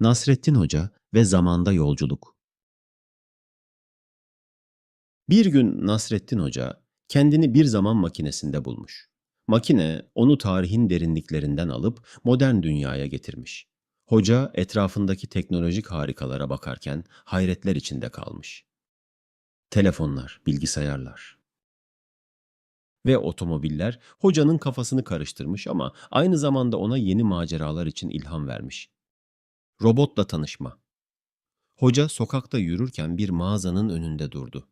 Nasrettin Hoca ve zamanda yolculuk. Bir gün Nasrettin Hoca kendini bir zaman makinesinde bulmuş. Makine onu tarihin derinliklerinden alıp modern dünyaya getirmiş. Hoca etrafındaki teknolojik harikalara bakarken hayretler içinde kalmış. Telefonlar, bilgisayarlar ve otomobiller hocanın kafasını karıştırmış ama aynı zamanda ona yeni maceralar için ilham vermiş. Robotla tanışma. Hoca sokakta yürürken bir mağazanın önünde durdu.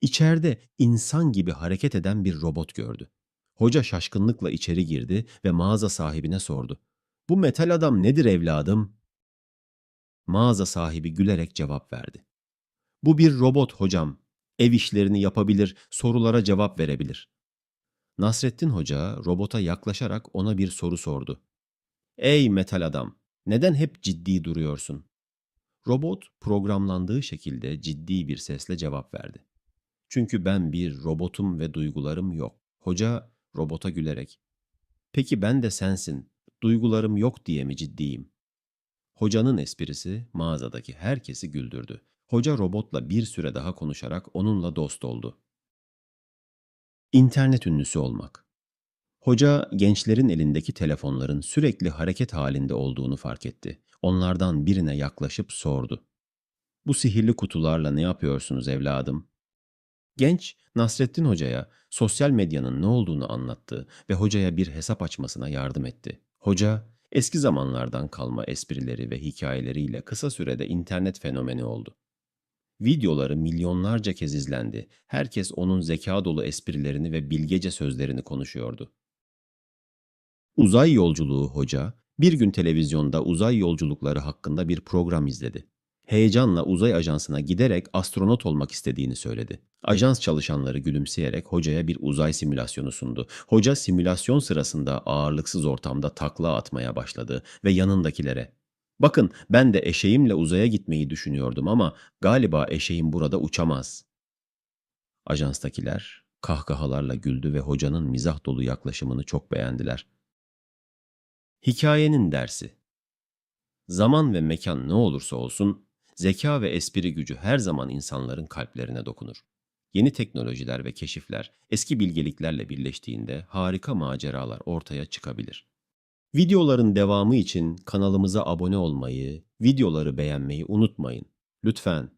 İçeride insan gibi hareket eden bir robot gördü. Hoca şaşkınlıkla içeri girdi ve mağaza sahibine sordu. Bu metal adam nedir evladım? Mağaza sahibi gülerek cevap verdi. Bu bir robot hocam. Ev işlerini yapabilir, sorulara cevap verebilir. Nasrettin Hoca robota yaklaşarak ona bir soru sordu. Ey metal adam, neden hep ciddi duruyorsun? Robot programlandığı şekilde ciddi bir sesle cevap verdi. Çünkü ben bir robotum ve duygularım yok. Hoca robota gülerek. Peki ben de sensin. Duygularım yok diye mi ciddiyim? Hocanın esprisi mağazadaki herkesi güldürdü. Hoca robotla bir süre daha konuşarak onunla dost oldu. İnternet ünlüsü olmak. Hoca gençlerin elindeki telefonların sürekli hareket halinde olduğunu fark etti. Onlardan birine yaklaşıp sordu. Bu sihirli kutularla ne yapıyorsunuz evladım? Genç Nasrettin Hoca'ya sosyal medyanın ne olduğunu anlattı ve hocaya bir hesap açmasına yardım etti. Hoca eski zamanlardan kalma esprileri ve hikayeleriyle kısa sürede internet fenomeni oldu. Videoları milyonlarca kez izlendi. Herkes onun zeka dolu esprilerini ve bilgece sözlerini konuşuyordu. Uzay yolculuğu hoca bir gün televizyonda uzay yolculukları hakkında bir program izledi. Heyecanla uzay ajansına giderek astronot olmak istediğini söyledi. Ajans çalışanları gülümseyerek hocaya bir uzay simülasyonu sundu. Hoca simülasyon sırasında ağırlıksız ortamda takla atmaya başladı ve yanındakilere Bakın ben de eşeğimle uzaya gitmeyi düşünüyordum ama galiba eşeğim burada uçamaz. Ajanstakiler kahkahalarla güldü ve hocanın mizah dolu yaklaşımını çok beğendiler. Hikayenin dersi Zaman ve mekan ne olursa olsun, zeka ve espri gücü her zaman insanların kalplerine dokunur. Yeni teknolojiler ve keşifler eski bilgeliklerle birleştiğinde harika maceralar ortaya çıkabilir. Videoların devamı için kanalımıza abone olmayı, videoları beğenmeyi unutmayın. Lütfen.